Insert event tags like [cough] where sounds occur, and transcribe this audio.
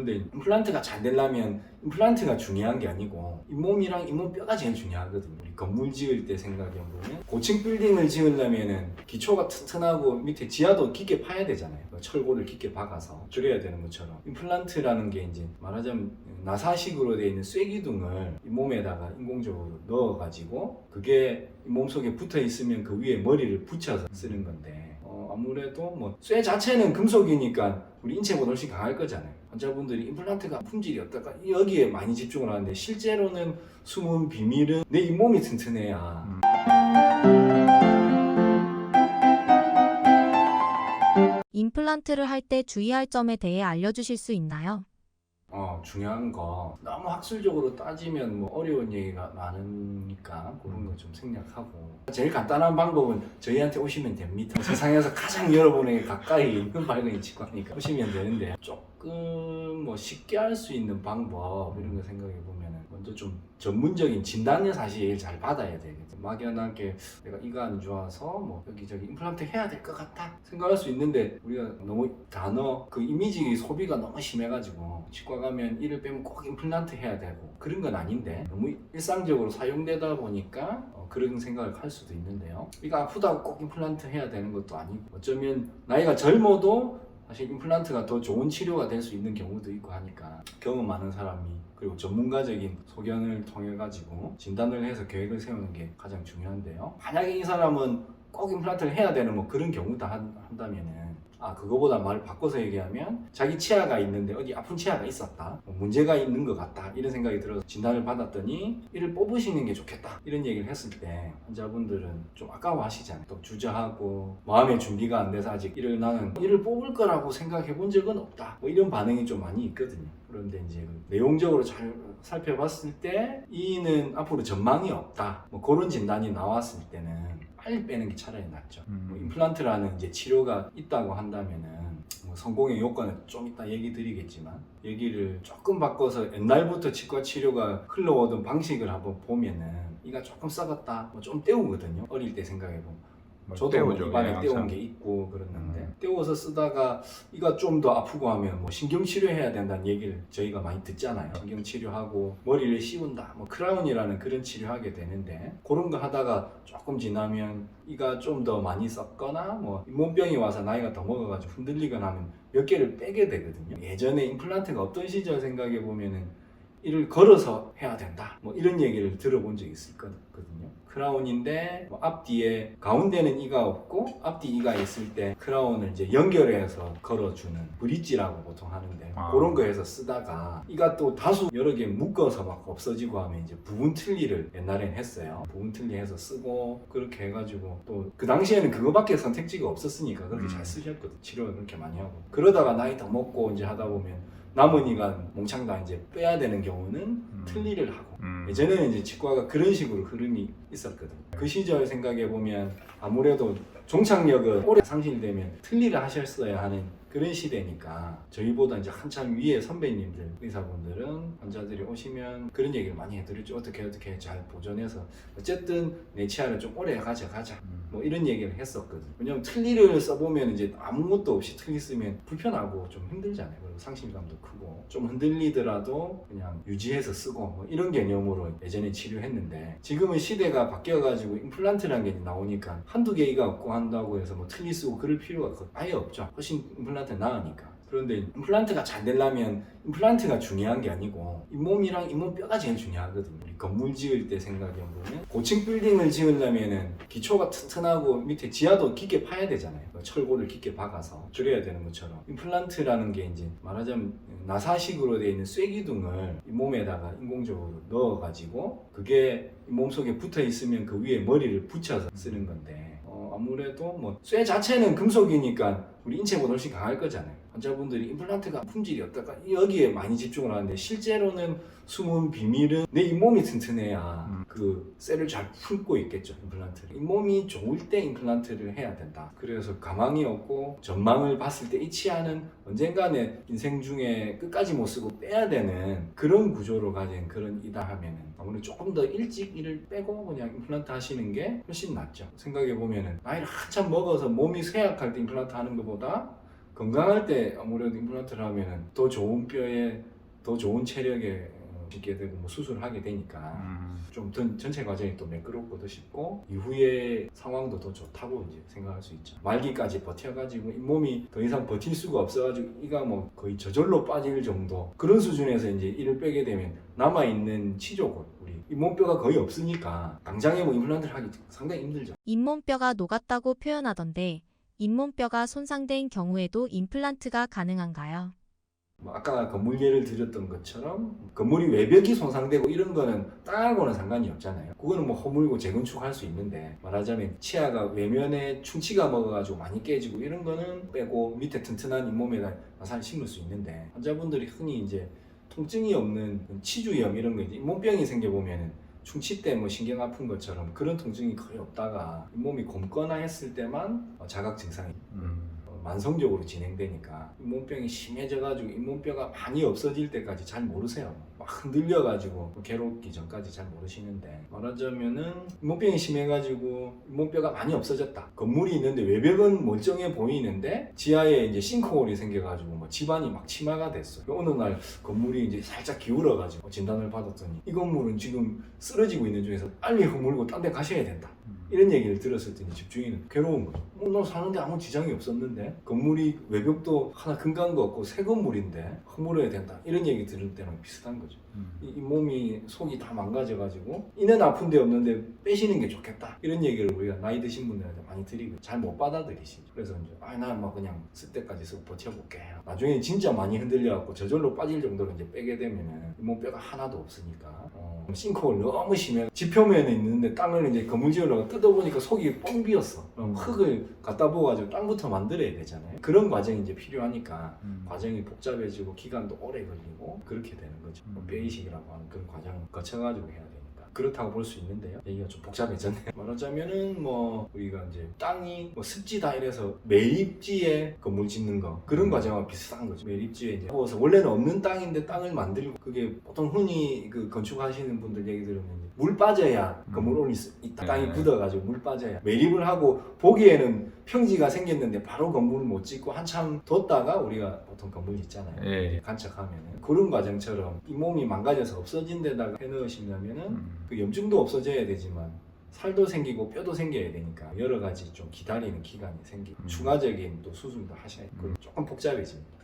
그런데 임플란트가 잘 되려면 임플란트가 중요한 게 아니고 잇몸이랑 잇몸뼈가 제일 중요하거든요. 건물 지을 때 생각해 보면 고층 빌딩을 지으려면은 기초가 튼튼하고 밑에 지하도 깊게 파야 되잖아요. 그 철골을 깊게 박아서 줄여야 되는 것처럼 임플란트라는 게 이제 말하자면 나사식으로 되어 있는 쇠기둥을 잇몸에다가 인공적으로 넣어가지고 그게 몸 속에 붙어 있으면 그 위에 머리를 붙여서 쓰는 건데 어, 아무래도 뭐 쇠 자체는 금속이니까 우리 인체보다 훨씬 강할 거잖아요. 환자분들이 임플란트가 품질이 어떨까 여기에 많이 집중을 하는데 실제로는 숨은 비밀은 내 잇몸이 튼튼해야 임플란트를 할 때 주의할 점에 대해 알려주실 수 있나요? 어, 중요한 거 너무 학술적으로 따지면 뭐 어려운 얘기가 많으니까 그런 거 좀 생략하고 제일 간단한 방법은 저희한테 오시면 됩니다. [laughs] 세상에서 가장 여러분에게 가까이 있는 발근이 치과니까 오시면 되는데 조금 뭐 쉽게 할 수 있는 방법 이런 거 생각해 보면은 먼저 좀 전문적인 진단을 사실 잘 받아야 되거든요. 막연하게 내가 이가 안 좋아서 뭐 여기저기 임플란트 해야 될 것 같다 생각할 수 있는데 우리가 너무 단어 그 이미지 소비가 너무 심해가지고 치과 가면 이를 빼면 꼭 임플란트 해야 되고 그런 건 아닌데 너무 일상적으로 사용되다 보니까 어, 그런 생각을 할 수도 있는데요. 이가 아프다고 꼭 임플란트 해야 되는 것도 아니고 어쩌면 나이가 젊어도 사실 임플란트가 더 좋은 치료가 될 수 있는 경우도 있고 하니까 경험 많은 사람이 그리고 전문가적인 소견을 통해 가지고 진단을 해서 계획을 세우는 게 가장 중요한데요. 만약에 이 사람은 꼭 임플란트를 해야 되는 뭐 그런 경우다 한- 한다면은 아 그거보다 말을 바꿔서 얘기하면 자기 치아가 있는데 어디 아픈 치아가 있었다. 뭐 문제가 있는 것 같다. 이런 생각이 들어서 진단을 받았더니 이를 뽑으시는 게 좋겠다. 이런 얘기를 했을 때 환자분들은 좀 아까워하시잖아요. 또 주저하고 마음의 준비가 안 돼서 아직 이를 나는 이를 뽑을 거라고 생각해 본 적은 없다. 뭐 이런 반응이 좀 많이 있거든요 그런데 이제 그 내용적으로 잘 살펴봤을 때 이는 앞으로 전망이 없다. 뭐 그런 진단이 나왔을 때는 빨리 빼는 게 차라리 낫죠. 뭐 임플란트라는 이제 치료가 있다고 한다면은 뭐 성공의 요건은 좀 이따 얘기 드리겠지만 얘기를 조금 바꿔서 옛날부터 치과 치료가 흘러오던 방식을 한번 보면은 이가 조금 썩었다 뭐좀 떼우거든요. 어릴 때 생각해 보면 저도 뭐 입안에 예, 떼운 항상. 게 있고 그랬는데 음. 떼워서 쓰다가 이가 좀 더 아프고 하면 뭐 신경 치료해야 된다는 얘기를 저희가 많이 듣잖아요. 신경 치료하고 머리를 씌운다, 뭐 크라운이라는 그런 치료하게 되는데 그런 거 하다가 조금 지나면 이가 좀 더 많이 썩거나 뭐 잇몸병이 와서 나이가 더 먹어가지고 흔들리거나 하면 몇 개를 빼게 되거든요. 예전에 임플란트가 어떤 시절 생각해 보면은 이를 걸어서 해야 된다. 뭐 이런 얘기를 들어본 적이 있을 거거든요. 크라운인데 뭐 앞뒤에 가운데는 이가 없고 앞뒤 이가 있을 때 크라운을 이제 연결해서 걸어주는 브릿지라고 보통 하는데 아. 그런 거 해서 쓰다가 이가 또 다수 여러 개 묶어서 막 없어지고 하면 이제 부분 틀니를 옛날엔 했어요. 부분 틀니 해서 쓰고 그렇게 해가지고 또 그 당시에는 그거밖에 선택지가 없었으니까 그렇게 음. 잘 쓰셨거든. 치료를 그렇게 많이 하고 그러다가 나이 더 먹고 이제 하다 보면 남은 이가 몽창 다 이제 빼야 되는 경우는 틀니를 하고 음. 예전에는 이제 치과가 그런 식으로 흐름이 있었거든. 그 시절 생각해 보면 아무래도 종착역은 오래 상실되면 틀니를 하셨어야 하는 그런 시대니까 저희보다 이제 한참 위에 선배님들 의사분들은 환자들이 오시면 그런 얘기를 많이 해드렸죠. 어떻게 어떻게 잘 보존해서 어쨌든 내 치아를 좀 오래 가져가자. 음. 뭐 이런 얘기를 했었거든. 왜냐면 틀니를 써보면 이제 아무것도 없이 틀니 쓰면 불편하고 좀 힘들잖아요. 그리고 상실감도 크고 좀 흔들리더라도 그냥 유지해서 쓰고 뭐 이런 개념으로 예전에 치료했는데 지금은 시대가 바뀌어가지고 임플란트라는 게 나오니까 한두 개가 없고 한다고 해서 뭐 틀니 쓰고 그럴 필요가 거- 아예 없죠. 훨씬 임플란트 나으니까. 그런데 임플란트가 잘 되려면 임플란트가 중요한 게 아니고 잇몸이랑 잇몸뼈가 제일 중요하거든요. 우리 건물 지을 때 생각해 보면 고층 빌딩을 지으려면은 기초가 튼튼하고 밑에 지하도 깊게 파야 되잖아요. 그 철골을 깊게 박아서 줄여야 되는 것처럼 임플란트라는 게 이제 말하자면 나사식으로 되어 있는 쇠기둥을 잇몸에다가 인공적으로 넣어가지고 그게 몸 속에 붙어 있으면 그 위에 머리를 붙여서 쓰는 건데 어, 아무래도 뭐 쇠 자체는 금속이니까 우리 인체보다 훨씬 강할 거잖아요. 환자분들이 임플란트가 품질이 어떨까 여기에 많이 집중을 하는데 실제로는 숨은 비밀은 내 잇몸이 튼튼해야 음. 그 쇠를 잘 품고 있겠죠 임플란트를. 잇몸이 좋을 때 임플란트를 해야 된다. 그래서 가망이 없고 전망을 봤을 때 이 치아는 언젠가는 인생 중에 끝까지 못 쓰고 빼야 되는 그런 구조로 가진 그런 이다 하면은 아무래도 조금 더 일찍 이를 빼고 그냥 임플란트 하시는 게 훨씬 낫죠. 생각해 보면은 나이를 한참 먹어서 몸이 쇠약할 때 임플란트 하는 것보다 건강할 때 아무래도 임플란트를 하면은 더 좋은 뼈에 더 좋은 체력에 어, 짓게 되고 뭐 수술을 하게 되니까 음. 좀 전- 전체 과정이 또 매끄럽고 더 쉽고 이후에 상황도 더 좋다고 이제 생각할 수 있죠. 말기까지 버텨가지고 잇몸이 더 이상 버틸 수가 없어가지고 이가 뭐 거의 저절로 빠질 정도 그런 수준에서 이제 이를 빼게 되면 남아 있는 치조골 우리 잇몸뼈가 거의 없으니까 당장에 뭐 임플란트를 하기 상당히 힘들죠. 잇몸뼈가 녹았다고 표현하던데 잇몸뼈가 손상된 경우에도 임플란트가 가능한가요? 뭐 아까 건물 예를 드렸던 것처럼 건물이 외벽이 손상되고 이런 거는 땅하고는 상관이 없잖아요. 그거는 뭐 허물고 재건축할 수 있는데 말하자면 치아가 외면에 충치가 먹어가지고 많이 깨지고 이런 거는 빼고 밑에 튼튼한 잇몸에다 마사를 심을 수 있는데 환자분들이 흔히 이제 통증이 없는 치주염 이런 거 이제 잇몸병이 생겨보면은 충치 때 뭐 신경 아픈 것처럼 그런 통증이 거의 없다가 잇몸이 곰거나 했을 때만 어, 자각 증상이 음. 어, 만성적으로 진행되니까 잇몸병이 심해져가지고 잇몸뼈가 많이 없어질 때까지 잘 모르세요. 막 흔들려가지고 괴롭기 전까지 잘 모르시는데 말하자면은 잇몸병이 심해가지고 잇몸뼈가 많이 없어졌다. 건물이 있는데 외벽은 멀쩡해 보이는데 지하에 이제 싱크홀이 생겨가지고 뭐 집안이 막 침하가 됐어. 어느 날 건물이 이제 살짝 기울어가지고 진단을 받았더니 이 건물은 지금 쓰러지고 있는 중에서 빨리 허물고 딴 데 가셔야 된다. 이런 얘기를 들었을 때 집주인은 괴로운 거죠. 어, 너 사는데 아무 지장이 없었는데 건물이 외벽도 하나 근간 거 없고 새 건물인데 허물어야 된다. 이런 얘기 들을 때랑 비슷한 거죠. 음. 이, 이 몸이 속이 다 망가져가지고 이는 아픈데 없는데 빼시는 게 좋겠다. 이런 얘기를 우리가 나이 드신 분들한테 많이 드리고 잘 못 받아들이시죠. 그래서 이제 아나뭐 그냥 쓸 때까지 쓱 버텨볼게. 나중에 진짜 많이 흔들려갖고 저절로 빠질 정도로 이제 빼게 되면은 몸뼈가 하나도 없으니까 어, 싱크홀 너무 심해. 지표면에 있는데 땅을 이제 건물 지으려고 뜯어보니까 속이 뻥 비었어. 그럼 흙을 갖다 부어가지고 땅부터 만들어야 되잖아요. 그런 과정이 이제 필요하니까 음. 과정이 복잡해지고 기간도 오래 걸리고 그렇게 되는 거죠. 뭐 음. 뼈이식이라고 하는 그런 과정을 거쳐가지고 해야 되니까. 그렇다고 볼 수 있는데요. 얘기가 좀 복잡해졌네요. [laughs] 말하자면은 뭐 우리가 이제 땅이 뭐 습지다 이래서 매립지에 건물 짓는 거 그런 음. 과정과 비슷한 거죠. 매립지에 이제 부어서 원래는 없는 땅인데 땅을 만들고 그게 보통 흔히 그 건축하시는 분들 얘기 들으면 물 빠져야 음. 건물 올릴 수 있다. 땅이 네. 굳어가지고 물 빠져야 매립을 하고 보기에는 평지가 생겼는데 바로 건물을 못 짓고 한참 뒀다가 우리가 보통 건물 짓잖아요. 예. 간척하면은 그런 과정처럼 이 몸이 망가져서 없어진 데다가 해 넣으시려면은 음. 그 염증도 없어져야 되지만 살도 생기고 뼈도 생겨야 되니까 여러 가지 좀 기다리는 기간이 생기고 음. 추가적인 또 수술도 하셔야 되고 음. 조금 복잡해집니다.